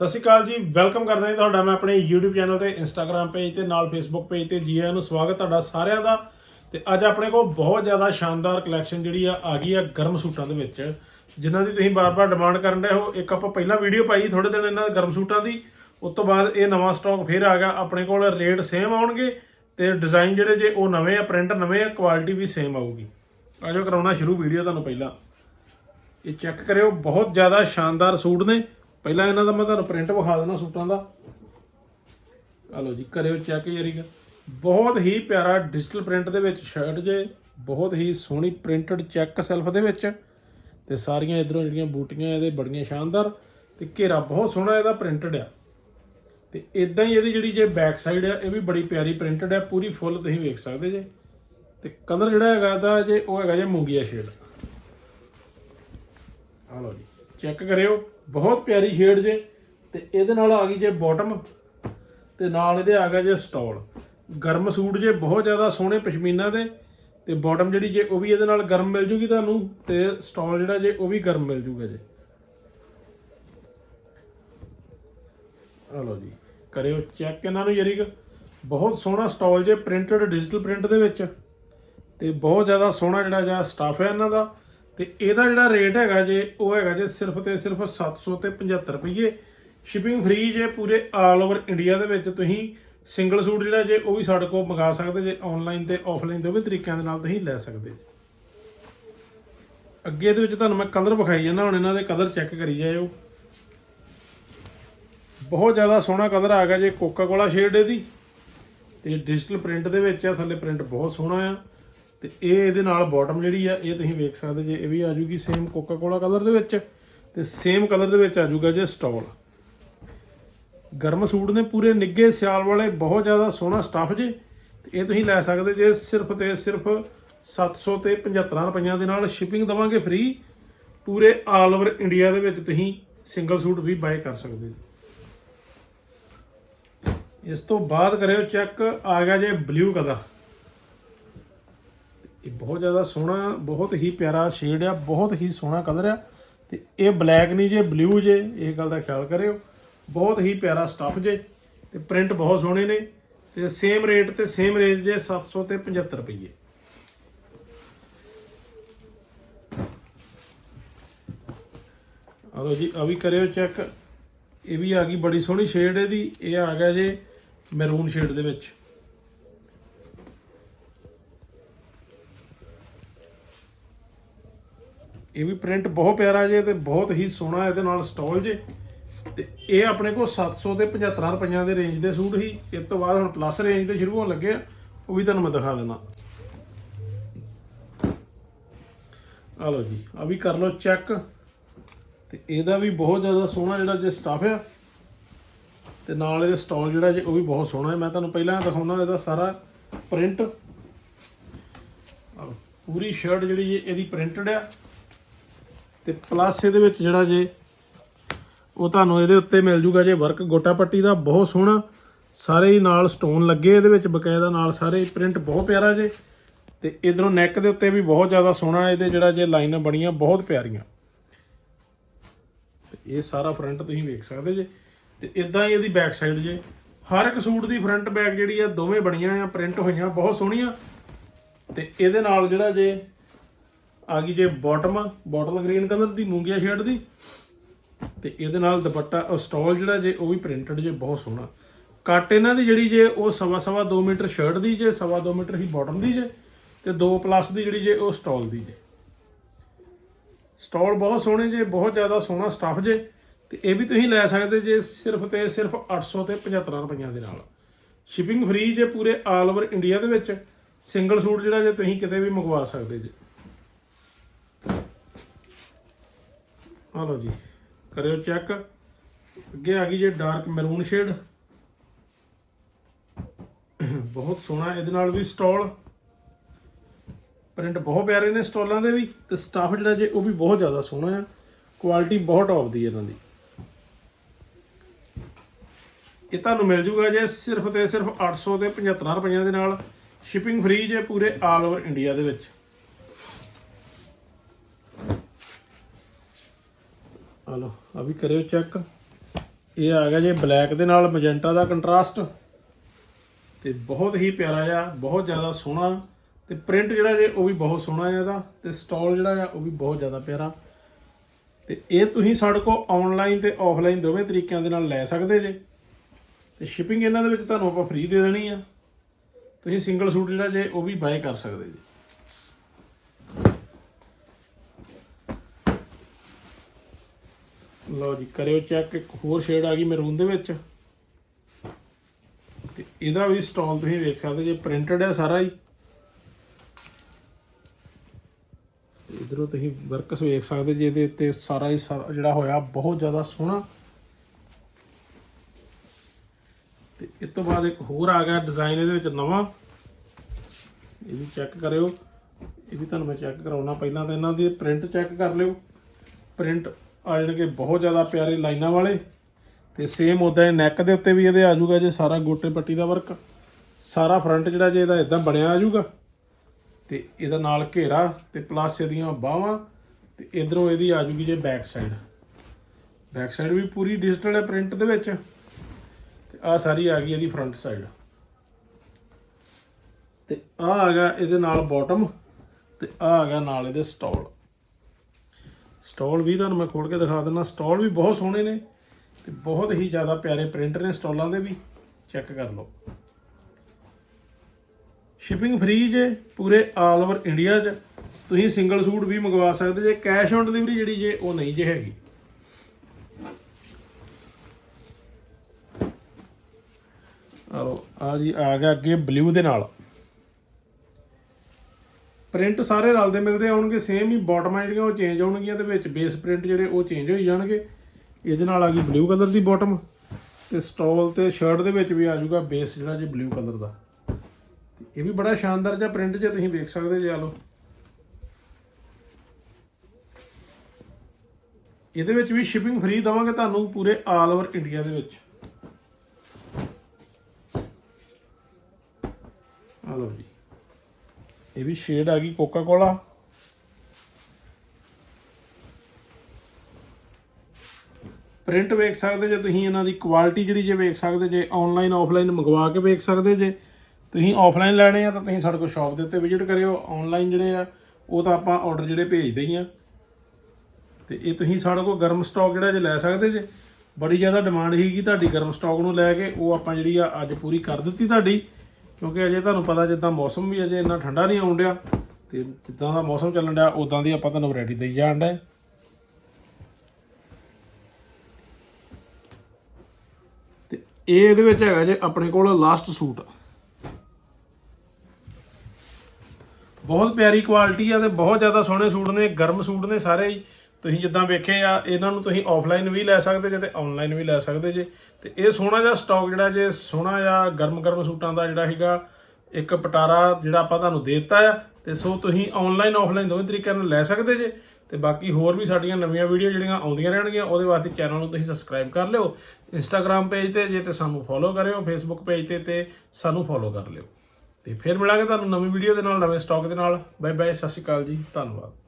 ਸਤਿ ਸ਼੍ਰੀ ਅਕਾਲ ਜੀ, ਵੈਲਕਮ ਕਰਦਾ ਹਾਂ ਜੀ ਤੁਹਾਡਾ ਮੈਂ ਆਪਣੇ YouTube ਚੈਨਲ ਤੇ Instagram ਪੇਜ ਤੇ ਨਾਲ Facebook ਪੇਜ ਤੇ ਜੀ ਆਇਆਂ ਨੂੰ ਸਵਾਗਤ ਤੁਹਾਡਾ ਸਾਰਿਆਂ ਦਾ। ਤੇ ਅੱਜ ਆਪਣੇ ਕੋਲ ਬਹੁਤ ਜ਼ਿਆਦਾ ਸ਼ਾਨਦਾਰ ਕਲੈਕਸ਼ਨ ਜਿਹੜੀ ਆ ਆ ਗਈ ਆ ਗਰਮ ਸੂਟਾਂ ਦੇ ਵਿੱਚ, ਜਿਨ੍ਹਾਂ ਦੀ ਤੁਸੀਂ ਬਾਰ-ਬਾਰ ਡਿਮਾਂਡ ਕਰਨ ਰਹੇ ਹੋ। ਇੱਕ ਆਪਾਂ ਪਹਿਲਾਂ ਵੀਡੀਓ ਪਾਈ ਥੋੜੇ ਦਿਨ ਇਹਨਾਂ ਦੇ ਗਰਮ ਸੂਟਾਂ ਦੀ, ਉਸ ਤੋਂ ਬਾਅਦ ਇਹ ਨਵਾਂ ਸਟਾਕ ਫੇਰ ਆ ਗਿਆ। ਆਪਣੇ ਕੋਲ ਰੇਟ ਸੇਮ ਆਉਣਗੇ ਤੇ ਡਿਜ਼ਾਈਨ ਜਿਹੜੇ ਜੇ ਉਹ ਨਵੇਂ ਆ ਪ੍ਰਿੰਟ ਨਵੇਂ ਆ ਕੁਆਲਿਟੀ ਵੀ ਸੇਮ ਆਊਗੀ। ਆਜੋ ਕਰਾਉਣਾ ਸ਼ੁਰੂ ਵੀਡੀਓ ਤੁਹਾਨੂੰ ਪਹਿਲਾਂ। ਇਹ ਚੈੱਕ ਕਰਿਓ, ਬਹੁਤ ਜ਼ਿਆਦਾ ਸ਼ਾਨਦਾਰ ਸੂਟ ਨੇ। ਪਹਿਲਾਂ ਇਹਨਾਂ ਦਾ ਮੈਂ ਤੁਹਾਨੂੰ ਪ੍ਰਿੰਟ ਵਿਖਾ ਦੇਣਾ ਸੂਟਾਂ ਦਾ। ਆ ਲਓ ਜੀ ਕਰਿਓ ਚੈੱਕ ਜਰੀਗਾ ਬਹੁਤ ਹੀ ਪਿਆਰਾ ਡਿਜੀਟਲ ਪ੍ਰਿੰਟ ਦੇ ਵਿੱਚ ਸ਼ਰਟ ਜੇ, ਬਹੁਤ ਹੀ ਸੋਹਣੀ ਪ੍ਰਿੰਟਡ ਚੈੱਕ ਸੈਲਫ ਦੇ ਵਿੱਚ। ਤੇ ਸਾਰੀਆਂ ਇਧਰੋਂ ਜਿਹੜੀਆਂ ਬੂਟੀਆਂ, ਇਹਦੇ ਬੜੀਆਂ ਸ਼ਾਨਦਾਰ ਤੇ ਘੇਰਾ ਬਹੁਤ ਸੋਹਣਾ ਇਹਦਾ ਪ੍ਰਿੰਟਡ ਆ। ਤੇ ਇਦਾਂ ਹੀ ਇਹਦੀ ਜਿਹੜੀ ਜੇ ਬੈਕ ਸਾਈਡ ਆ, ਇਹ ਵੀ ਬੜੀ ਪਿਆਰੀ ਪ੍ਰਿੰਟਡ ਆ, ਪੂਰੀ ਫੁੱਲ ਤੁਸੀਂ ਵੇਖ ਸਕਦੇ ਜੇ। ਤੇ ਕਲਰ ਜਿਹੜਾ ਹੈਗਾ ਇਹਦਾ ਜੇ, ਉਹ ਹੈਗਾ ਜੇ ਮੂੰਗੀਆ ਸ਼ੇਡ ਆ ਲਓ ਜੀ ਚੈੱਕ ਕਰਿਓ। ਬਹੁਤ ਪਿਆਰੀ ਸ਼ੇਡ ਜੇ, ਤੇ ਇਹਦੇ ਨਾਲ ਆ ਗਈ ਜੇ ਬਾਟਮ ਤੇ ਨਾਲ ਇਹਦੇ ਆ ਗਿਆ ਜੇ ਸਟਾਲ ਗਰਮ ਸੂਟ ਜੇ ਬਹੁਤ ਜ਼ਿਆਦਾ ਸੋਹਣੇ ਪਸ਼ਮੀਨਾ ਦੇ, ਤੇ ਬਾਟਮ ਜਿਹੜੀ ਜੇ ਉਹ ਵੀ ਇਹਦੇ ਨਾਲ ਗਰਮ ਮਿਲ ਜੂਗੀ ਤੁਹਾਨੂੰ, ਤੇ ਸਟਾਲ ਜਿਹੜਾ ਜੇ ਉਹ ਵੀ ਗਰਮ ਮਿਲ ਜੂਗਾ ਜੇ। ਆ ਲਓ ਜੀ, ਕਰਿਓ ਚੈੱਕ ਇਹਨਾਂ ਨੂੰ ਯਾਰੀ ਬਹੁਤ ਸੋਹਣਾ ਸਟਾਲ ਜੇ ਪ੍ਰਿੰਟਡ ਡਿਜੀਟਲ ਪ੍ਰਿੰਟ ਦੇ ਵਿੱਚ, ਤੇ ਬਹੁਤ ਜ਼ਿਆਦਾ ਸੋਹਣਾ ਜਿਹੜਾ ਜਿਹਾ ਸਟਾਫ ਹੈ ਇਹਨਾਂ ਦਾ। ਤੇ ਇਹਦਾ ਜਿਹੜਾ ਰੇਟ ਹੈਗਾ ਜੇ, ਉਹ ਹੈਗਾ ਜੇ ਸਿਰਫ ਤੇ ਸਿਰਫ 700 ਤੇ 75 ਰੁਪਏ ਸ਼ਿਪਿੰਗ ਫ੍ਰੀ ਜੇ ਪੂਰੇ ਆਲ ਓਵਰ ਇੰਡੀਆ ਦੇ ਵਿੱਚ ਤੁਸੀਂ ਸਿੰਗਲ ਸੂਟ ਜਿਹੜਾ ਜੇ, ਉਹ ਵੀ ਸਾਡੇ ਕੋਲ ਮੰਗਾ ਸਕਦੇ ਜੇ ਆਨਲਾਈਨ ਤੇ ਆਫਲਾਈਨ ਦੋਵੇਂ ਤਰੀਕਿਆਂ ਦੇ ਨਾਲ ਤੁਸੀਂ ਲੈ ਸਕਦੇ ਜੇ। ਅੱਗੇ ਦੇ ਵਿੱਚ ਤੁਹਾਨੂੰ ਮੈਂ ਕਲਰ ਵਿਖਾਈ ਜਾਂਦਾ, ਹੁਣ ਇਹਨਾਂ ਦੇ ਕਲਰ ਚੈੱਕ ਕਰੀ ਜਾਇਓ। ਬਹੁਤ ਜ਼ਿਆਦਾ ਸੋਹਣਾ ਕਲਰ ਆ ਗਿਆ ਜੇ ਕੋਕਾ ਕੋਲਾ ਸ਼ੇਡ ਇਹਦੀ। ਤੇ ਡਿਜੀਟਲ ਪ੍ਰਿੰਟ ਦੇ ਵਿੱਚ ਆ, ਥੱਲੇ ਪ੍ਰਿੰਟ ਬਹੁਤ ਸੋਹਣਾ ਆ। ਤੇ ਇਹ ਇਹਦੇ ਨਾਲ ਬਾਟਮ ਜਿਹੜੀ ਆ, ਇਹ ਤੁਸੀਂ ਵੇਖ ਸਕਦੇ ਜੇ, ਇਹ ਵੀ ਆ ਜੂਗੀ ਸੇਮ ਕੋਕਾ ਕੋਲਾ ਕਲਰ ਦੇ ਵਿੱਚ ਤੇ ਸੇਮ ਕਲਰ ਦੇ ਵਿੱਚ ਆ ਜੂਗਾ ਜੇ ਸਟਾਲ ਗਰਮ ਸੂਟ ਨੇ ਪੂਰੇ ਨਿੱਗੇ ਸਿਆਲ ਵਾਲੇ, ਬਹੁਤ ਜ਼ਿਆਦਾ ਸੋਹਣਾ ਸਟੱਫ ਜੇ, ਤੇ ਇਹ ਤੁਸੀਂ ਲੈ ਸਕਦੇ ਜੇ ਸਿਰਫ ਤੇ ਸਿਰਫ 700 ਤੇ 75 ਰੁਪਈਆਂ ਦੇ ਨਾਲ ਸ਼ਿਪਿੰਗ ਦਵਾਂਗੇ ਫ੍ਰੀ ਪੂਰੇ ਆਲ ਓਵਰ ਇੰਡੀਆ ਦੇ ਵਿੱਚ ਤੁਸੀਂ ਸਿੰਗਲ ਸੂਟ ਵੀ ਬਾਏ ਕਰ ਸਕਦੇ ਜੀ ਇਸ ਤੋਂ ਬਾਅਦ ਕਰਿਓ ਚੈੱਕ ਆ ਗਿਆ ਜੇ ਬਲੂ ਕਲਰ ਇਹ ਬਹੁਤ ਜ਼ਿਆਦਾ ਸੋਹਣਾ, ਬਹੁਤ ਹੀ ਪਿਆਰਾ ਸ਼ੇਡ ਆ, ਬਹੁਤ ਹੀ ਸੋਹਣਾ ਕਲਰ ਆ। ਤੇ ਇਹ ਬਲੈਕ ਨਹੀਂ ਜੇ ਬਲੂ ਜੇ, ਇਹ ਗੱਲ ਦਾ ਖਿਆਲ ਕਰਿਓ। ਬਹੁਤ ਹੀ ਪਿਆਰਾ ਸਟੱਫ ਜੇ, ਤੇ ਪ੍ਰਿੰਟ ਬਹੁਤ ਸੋਹਣੇ ਨੇ। ਤੇ ਸੇਮ ਰੇਟ ਤੇ ਸੇਮ ਰੇਂਜ ਜੇ 700 ਤੇ 75 ਰੁਪਏ ਆਲੋ ਜੀ ਆ ਵੀ ਕਰਿਓ ਚੈੱਕ ਇਹ ਵੀ ਆ ਗਈ ਬੜੀ ਸੋਹਣੀ ਸ਼ੇਡ ਇਹਦੀ। ਇਹ ਆ ਗਿਆ ਜੇ ਮੈਰੂਨ ਸ਼ੇਡ ਦੇ ਵਿੱਚ। ਇਹ ਵੀ ਪ੍ਰਿੰਟ ਬਹੁਤ ਪਿਆਰਾ ਜੇ ਤੇ ਬਹੁਤ ਹੀ ਸੋਹਣਾ ਇਹਦੇ ਨਾਲ ਸਟਾਲ ਜੇ। ਤੇ ਇਹ ਆਪਣੇ ਕੋਲ 700 ਤੇ 75 ਰੁਪਈਆਂ ਦੇ ਰੇਂਜ ਦੇ ਸੂਟ ਹੀ ਇਸ ਤੋਂ ਬਾਅਦ ਹੁਣ ਪਲੱਸ ਰੇਂਜ ਦੇ ਸ਼ੁਰੂ ਹੋਣ ਲੱਗੇ ਆ। ਉਹ ਵੀ ਤੁਹਾਨੂੰ ਮੈਂ ਦਿਖਾ ਦਿੰਦਾ। ਆ ਲਓ ਜੀ ਆ ਵੀ ਕਰ ਲਓ ਚੈੱਕ ਤੇ ਇਹਦਾ ਵੀ ਬਹੁਤ ਜ਼ਿਆਦਾ ਸੋਹਣਾ ਜਿਹੜਾ ਜੇ ਸਟਾਫ ਆ। ਤੇ ਨਾਲ ਇਹਦੇ ਸਟਾਲ ਜਿਹੜਾ ਜੇ ਉਹ ਵੀ ਬਹੁਤ ਸੋਹਣਾ ਹੈ। ਮੈਂ ਤੁਹਾਨੂੰ ਪਹਿਲਾਂ ਦਿਖਾਉਣਾ ਇਹਦਾ ਸਾਰਾ ਪ੍ਰਿੰਟ ਪੂਰੀ ਸ਼ਰਟ ਜਿਹੜੀ ਜੇ ਇਹਦੀ ਪ੍ਰਿੰਟਡ ਆ। ਤੇ ਪਲੱਸ ਇਹਦੇ ਵਿੱਚ ਜਿਹੜਾ ਜੇ ਉਹ ਤੁਹਾਨੂੰ ਇਹਦੇ ਉੱਤੇ ਮਿਲ ਜੂਗਾ ਜੇ ਵਰਕ ਗੋਟਾ ਪੱਟੀ ਦਾ ਬਹੁਤ ਸੋਹਣਾ, ਸਾਰੇ ਹੀ ਨਾਲ ਸਟੋਨ ਲੱਗੇ ਇਹਦੇ ਵਿੱਚ, ਬਕਾਇਦਾ ਨਾਲ ਸਾਰੇ ਪ੍ਰਿੰਟ ਬਹੁਤ ਪਿਆਰਾ ਜੇ। ਤੇ ਇਧਰੋਂ ਨੈਕ ਦੇ ਉੱਤੇ ਵੀ ਬਹੁਤ ਜ਼ਿਆਦਾ ਸੋਹਣਾ ਇਹਦੇ ਜਿਹੜਾ ਜੇ ਲਾਈਨਾਂ ਬਣੀਆਂ, ਬਹੁਤ ਪਿਆਰੀਆਂ। ਤੇ ਇਹ ਸਾਰਾ ਫਰੰਟ ਤੁਸੀਂ ਵੇਖ ਸਕਦੇ ਜੇ। ਤੇ ਇਦਾਂ ਹੀ ਇਹਦੀ ਬੈਕ ਸਾਈਡ ਜੇ। ਹਰ ਇੱਕ ਸੂਟ ਦੀ ਫਰੰਟ ਬੈਕ ਜਿਹੜੀ ਆ, ਦੋਵੇਂ ਬਣੀਆਂ ਆ ਪ੍ਰਿੰਟ ਹੋਈਆਂ, ਬਹੁਤ ਸੋਹਣੀਆਂ। ਤੇ ਇਹਦੇ ਨਾਲ ਜਿਹੜਾ ਜੇ ਆ ਗਈ ਜੇ ਬਾਟਮ ਬੋਟਲ ਗ੍ਰੀਨ ਕਲਰ ਦੀ ਮੂੰਗੀਆ ਸ਼ੇਡ ਦੀ। ਤੇ ਇਹਦੇ ਨਾਲ ਦੁਪੱਟਾ, ਉਹ ਸਟਾਲ ਜਿਹੜਾ ਜੇ, ਉਹ ਵੀ ਪ੍ਰਿੰਟਡ ਜੇ, ਬਹੁਤ ਸੋਹਣਾ। ਕੱਟ ਇਹਨਾਂ ਦੀ ਜਿਹੜੀ ਜੇ, ਉਹ ਸਵਾ ਸਵਾ 2 ਮੀਟਰ ਸ਼ਰਟ ਦੀ ਜੇ, ਸਵਾ 2 ਮੀਟਰ ਹੀ ਬਾਟਮ ਦੀ ਜੇ, ਤੇ 2 ਪਲੱਸ ਦੀ ਜਿਹੜੀ ਜੇ, ਉਹ ਸਟਾਲ ਦੀ ਜੇ। ਸਟਾਲ ਬਹੁਤ ਸੋਹਣੇ ਜੇ, ਬਹੁਤ ਜ਼ਿਆਦਾ ਸੋਹਣਾ ਸਟੱਫ ਜੇ, ਤੇ ਇਹ ਵੀ ਤੁਸੀਂ ਲੈ ਸਕਦੇ ਜੇ ਸਿਰਫ ਤੇ ਸਿਰਫ 800 ਤੇ 75 ਰੁਪਈਆਂ ਦੇ ਨਾਲ। ਸ਼ਿਪਿੰਗ ਫ੍ਰੀ ਜੇ ਪੂਰੇ ਆਲ ਓਵਰ ਇੰਡੀਆ ਦੇ ਵਿੱਚ ਸਿੰਗਲ ਸੂਟ ਜਿਹੜਾ ਜੇ ਤੁਸੀਂ ਕਿਤੇ ਵੀ ਮੰਗਵਾ ਸਕਦੇ ਜੇ। ਆ ਲਓ ਜੀ, ਕਰਿਓ ਚੈੱਕ ਅੱਗੇ ਆ ਗਈ ਜੇ ਡਾਰਕ ਮੈਰੂਨ ਸ਼ੇਡ ਬਹੁਤ ਸੋਹਣਾ ਇਹਦੇ ਨਾਲ ਵੀ ਸਟਾਲ ਪ੍ਰਿੰਟ ਬਹੁਤ ਪਿਆਰੇ ਨੇ ਸਟਾਲਾਂ ਦੇ ਵੀ, ਤੇ ਸਟਾਫ ਜਿਹੜਾ ਜੇ ਉਹ ਵੀ ਬਹੁਤ ਜ਼ਿਆਦਾ ਸੋਹਣਾ ਹੈ ਕੁਆਲਿਟੀ ਬਹੁਤ ਟੌਪ ਦੀ ਇਹਨਾਂ ਦੀ। ਇਹ ਤੁਹਾਨੂੰ ਮਿਲ ਜੂਗਾ ਜੇ ਸਿਰਫ ਤੇ ਸਿਰਫ 800 ਤੇ 75 ਰੁਪਈਆਂ ਦੇ ਨਾਲ। ਸ਼ਿਪਿੰਗ ਫ੍ਰੀ ਜੇ ਪੂਰੇ ਆਲ ਓਵਰ ਇੰਡੀਆ ਦੇ ਵਿੱਚ। ਆ ਲਓ ਆ ਵੀ ਕਰਿਓ ਚੈੱਕ। ਇਹ ਆ ਗਿਆ ਜੇ ਬਲੈਕ ਦੇ ਨਾਲ ਮੈਜੈਂਟਾ ਦਾ ਕੰਟਰਾਸਟ। ਤੇ ਬਹੁਤ ਹੀ ਪਿਆਰਾ ਆ ਬਹੁਤ ਜ਼ਿਆਦਾ ਸੋਹਣਾ। ਤੇ ਪ੍ਰਿੰਟ ਜਿਹੜਾ ਜੇ, ਉਹ ਵੀ ਬਹੁਤ ਸੋਹਣਾ ਆ ਇਹਦਾ। ਤੇ ਸਟਾਲ ਜਿਹੜਾ ਆ ਉਹ ਵੀ ਬਹੁਤ ਜ਼ਿਆਦਾ ਪਿਆਰਾ। ਤੇ ਇਹ ਤੁਸੀਂ ਸਾਡੇ ਕੋਲ ਆਨਲਾਈਨ ਤੇ ਆਫਲਾਈਨ ਦੋਵੇਂ ਤਰੀਕਿਆਂ ਦੇ ਨਾਲ ਲੈ ਸਕਦੇ ਜੇ। ਤੇ ਸ਼ਿਪਿੰਗ ਇਹਨਾਂ ਦੇ ਵਿੱਚ ਤੁਹਾਨੂੰ ਆਪਾਂ ਫ੍ਰੀ ਦੇ ਦੇਣੀ ਆ। ਤੁਸੀਂ ਸਿੰਗਲ ਸੂਟ ਜਿਹੜਾ ਜੇ, ਉਹ ਵੀ ਬਾਏ ਕਰ ਸਕਦੇ ਜੇ। ਲਓ ਜੀ, ਕਰਿਓ ਚੈੱਕ ਇੱਕ ਹੋਰ ਸ਼ੇਡ ਆ ਗਈ ਮੈਰੂਨ ਦੇ ਵਿੱਚ। ਤੇ ਇਹਦਾ ਵੀ ਸਟਾਲ ਤੁਸੀਂ ਵੇਖ ਸਕਦੇ ਜੇ ਪ੍ਰਿੰਟਡ ਹੈ ਸਾਰਾ ਹੀ। ਇਧਰੋਂ ਤੁਸੀਂ ਵਰਕਸ ਵੇਖ ਸਕਦੇ ਜੇ, ਇਹਦੇ ਉੱਤੇ ਸਾਰਾ ਹੀ ਸਾਰਾ ਜਿਹੜਾ ਹੋਇਆ, ਬਹੁਤ ਜ਼ਿਆਦਾ ਸੋਹਣਾ। ਤੇ ਇਸ ਤੋਂ ਬਾਅਦ ਇੱਕ ਹੋਰ ਆ ਗਿਆ ਡਿਜ਼ਾਈਨ ਇਹਦੇ ਵਿੱਚ ਨਵਾਂ। ਇਹ ਵੀ ਚੈੱਕ ਕਰਿਓ। ਇਹ ਵੀ ਤੁਹਾਨੂੰ ਮੈਂ ਚੈੱਕ ਕਰਾਉਣਾ, ਪਹਿਲਾਂ ਤਾਂ ਇਹਨਾਂ ਦੀ ਪ੍ਰਿੰਟ ਚੈੱਕ ਕਰ ਲਿਓ। ਪ੍ਰਿੰਟ ਆ ਜਾਣਗੇ ਬਹੁਤ ਜ਼ਿਆਦਾ ਪਿਆਰੇ ਲਾਈਨਾਂ ਵਾਲੇ ਤੇ ਸੇਮ ਉਦਾਂ ਹੀ ਨੈਕ ਦੇ ਉੱਤੇ ਵੀ ਇਹਦੇ ਆ ਜਾਊਗਾ ਜੇ ਸਾਰਾ ਗੋਟੇ ਪੱਟੀ ਦਾ ਵਰਕ ਸਾਰਾ ਫਰੰਟ ਜਿਹੜਾ ਜੇ ਇਹਦਾ ਇਦਾਂ ਬਣਿਆ ਆ ਜਾਊਗਾ। ਤੇ ਇਹਦਾ ਨਾਲ ਘੇਰਾ ਤੇ ਪਲੱਸ ਇਹਦੀਆਂ ਬਾਹਾਂ ਤੇ ਇਧਰੋਂ ਇਹਦੀ ਆ ਜੂਗੀ ਜੇ ਬੈਕ ਸਾਈਡ ਬੈਕ ਸਾਈਡ ਵੀ ਪੂਰੀ ਡਿਜੀਟਲ ਹੈ ਪ੍ਰਿੰਟ ਦੇ ਵਿੱਚ ਤੇ ਆ ਸਾਰੀ ਆ ਗਈ ਇਹਦੀ ਫਰੰਟ ਸਾਈਡ ਤੇ ਆ ਆ ਗਿਆ ਇਹਦੇ ਨਾਲ ਬਾਟਮ ਤੇ ਆ ਆ ਗਿਆ ਨਾਲ ਇਹਦੇ ਸਟਾਲ ਸਟਾਲ ਵੀ ਤੁਹਾਨੂੰ ਮੈਂ ਖੋਲ ਕੇ ਦਿਖਾ ਦਿੰਦਾ। ਸਟਾਲ ਵੀ ਬਹੁਤ ਸੋਹਣੇ ਨੇ ਤੇ ਬਹੁਤ ਹੀ ਜ਼ਿਆਦਾ ਪਿਆਰੇ ਪ੍ਰਿੰਟ ਨੇ ਸਟਾਲਾਂ ਦੇ ਵੀ। ਚੈੱਕ ਕਰ ਲਓ। ਸ਼ਿਪਿੰਗ ਫ੍ਰੀ ਜੇ, ਪੂਰੇ ਆਲ ਓਵਰ ਇੰਡੀਆ 'ਚ, ਤੁਸੀਂ ਸਿੰਗਲ ਸੂਟ ਵੀ ਮੰਗਵਾ ਸਕਦੇ ਜੇ, ਕੈਸ਼ ਔਨ ਡਿਲੀਵਰੀ ਜਿਹੜੀ ਜੇ, ਉਹ ਨਹੀਂ ਜੇ ਹੈਗੀ। ਆਓ ਆ ਜੀ ਆ ਗਿਆ ਅੱਗੇ ਬਲੂ ਦੇ ਨਾਲ। ਪ੍ਰਿੰਟ ਸਾਰੇ ਰਲਦੇ ਮਿਲਦੇ ਆਉਣਗੇ ਸੇਮ ਹੀ ਬਾਟਮਾਂ ਜਿਹੜੀਆਂ ਉਹ ਚੇਂਜ ਹੋਣਗੀਆਂ ਤੇ ਵਿੱਚ ਬੇਸ ਪ੍ਰਿੰਟ ਜਿਹੜੇ ਉਹ ਚੇਂਜ ਹੋਈ ਜਾਣਗੇ। ਇਹਦੇ ਨਾਲ ਆ ਗਈ ਬਲੂ ਕਲਰ ਦੀ ਬਾਟਮ ਤੇ ਸਟਾਲ ਤੇ ਸ਼ਰਟ ਦੇ ਵਿੱਚ ਵੀ ਆ ਜਾਊਗਾ ਬੇਸ ਜਿਹੜਾ ਜੇ ਬਲੂ ਕਲਰ ਦਾ। ਇਹ ਵੀ ਬੜਾ ਸ਼ਾਨਦਾਰ ਜਿਹਾ ਪ੍ਰਿੰਟ ਜੇ ਤੁਸੀਂ ਵੇਖ ਸਕਦੇ ਜੇ ਆ ਲਓ। ਇਹਦੇ ਵਿੱਚ ਵੀ ਸ਼ਿਪਿੰਗ ਫ੍ਰੀ ਦਵਾਂਗੇ ਤੁਹਾਨੂੰ ਪੂਰੇ ਆਲ ਓਵਰ ਇੰਡੀਆ ਦੇ ਵਿੱਚ। ਆ ਲਓ ਜੀ। ਇਹ ਵੀ ਸ਼ੇਡ ਆ ਗਈ ਕੋਕਾ ਕੋਲਾ ਪ੍ਰਿੰਟ ਵੇਖ ਸਕਦੇ ਜੇ ਤੁਸੀਂ ਇਹਨਾਂ ਦੀ ਕੁਆਲਿਟੀ ਜਿਹੜੀ ਜੇ ਵੇਖ ਸਕਦੇ ਜੇ ਆਨਲਾਈਨ ਆਫਲਾਈਨ ਮੰਗਵਾ ਕੇ ਵੇਖ ਸਕਦੇ ਜੇ। ਤੁਸੀਂ ਆਫਲਾਈਨ ਲੈਣੇ ਆ ਤਾਂ ਤੁਸੀਂ ਸਾਡੇ ਕੋਲ ਸ਼ਾਪ ਦੇ ਉੱਤੇ ਵਿਜ਼ਿਟ ਕਰਿਓ। ਆਨਲਾਈਨ ਜਿਹੜੇ ਆ, ਉਹ ਤਾਂ ਆਪਾਂ ਆਰਡਰ ਜਿਹੜੇ ਭੇਜਦੇ ਹੀ ਆ। ਤੇ ਇਹ ਤੁਸੀਂ ਸਾਡੇ ਕੋਲ ਗਰਮ ਸਟਾਕ ਜਿਹੜਾ ਜੇ ਲੈ ਸਕਦੇ ਜੇ। ਬੜੀ ਜ਼ਿਆਦਾ ਡਿਮਾਂਡ ਸੀਗੀ ਤੁਹਾਡੀ ਗਰਮ ਸਟਾਕ ਨੂੰ ਲੈ ਕੇ, ਉਹ ਆਪਾਂ ਜਿਹੜੀ ਆ ਅੱਜ ਪੂਰੀ ਕਰ ਦਿੱਤੀ ਤੁਹਾਡੀ। ਕਿਉਂਕਿ ਅਜੇ ਤੁਹਾਨੂੰ ਪਤਾ ਜਿੱਦਾਂ ਮੌਸਮ ਵੀ ਅਜੇ ਇੰਨਾ ਠੰਡਾ ਨਹੀਂ ਆਉਣ ਡਿਆ ਤੇ ਜਿੱਦਾਂ ਦਾ ਮੌਸਮ ਚੱਲਣ ਡਿਆ ਉਦਾਂ ਦੀ ਆਪਾਂ ਤੁਹਾਨੂੰ ਵੈਰਾਈਟੀ ਦੇਈ ਜਾਣ ਡਏ। ਤੇ ਇਹ ਇਹਦੇ ਵਿੱਚ ਹੈਗਾ ਜੇ ਆਪਣੇ ਕੋਲ ਲਾਸਟ ਸੂਟ। ਬਹੁਤ ਪਿਆਰੀ ਕੁਆਲਿਟੀ ਆ ਤੇ ਬਹੁਤ ਜ਼ਿਆਦਾ ਸੋਹਣੇ ਸੂਟ ਨੇ, ਗਰਮ ਸੂਟ ਨੇ ਸਾਰੇ ਹੀ। ਤੁਸੀਂ ਜਿੱਦਾਂ ਵੇਖੇ ਆ, ਇਹਨਾਂ ਨੂੰ ਤੁਸੀਂ ਆਫਲਾਈਨ ਵੀ ਲੈ ਸਕਦੇ ਜੇ ਤੇ ਆਨਲਾਈਨ ਵੀ ਲੈ ਸਕਦੇ ਜੇ। ਤੇ ਇਹ ਸੋਹਣਾ ਜਿਹਾ ਸਟਾਕ ਜਿਹੜਾ ਜੇ, ਸੋਹਣਾ ਜਿਹਾ ਗਰਮ ਗਰਮ ਸੂਟਾਂ ਦਾ ਜਿਹੜਾ ਹੈਗਾ ਇੱਕ ਪਟਾਰਾ ਜਿਹੜਾ ਆਪਾਂ ਤੁਹਾਨੂੰ ਦੇ ਦਿੱਤਾ ਆ। ਤੇ ਸੋ ਤੁਸੀਂ ਆਨਲਾਈਨ ਆਫਲਾਈਨ ਦੋਵੇਂ ਤਰੀਕਿਆਂ ਨਾਲ ਲੈ ਸਕਦੇ ਜੇ। ਤੇ ਬਾਕੀ ਹੋਰ ਵੀ ਸਾਡੀਆਂ ਨਵੀਆਂ ਵੀਡੀਓ ਜਿਹੜੀਆਂ ਆਉਂਦੀਆਂ ਰਹਿਣਗੀਆਂ, ਉਹਦੇ ਵਾਸਤੇ ਚੈਨਲ ਨੂੰ ਤੁਸੀਂ ਸਬਸਕ੍ਰਾਈਬ ਕਰ ਲਿਓ। ਇੰਸਟਾਗ੍ਰam ਪੇਜ ਤੇ ਜੇ ਤੇ ਸਾਨੂੰ ਫੋਲੋ ਕਰਿਓ ਫੇਸਬੁੱਕ ਪੇਜ ਤੇ ਤੇ ਸਾਨੂੰ ਫੋਲੋ ਕਰ ਲਿਓ। ਤੇ ਫਿਰ ਮਿਲਾਂਗੇ ਤੁਹਾਨੂੰ ਨਵੀਂ ਵੀਡੀਓ ਦੇ ਨਾਲ, ਨਵੇਂ ਸਟਾਕ ਦੇ ਨਾਲ। ਬਾਏ ਬਾਏ ਸਤਿ ਸ਼੍ਰੀ ਅਕਾਲ ਜੀ, ਧੰਨਵਾਦ।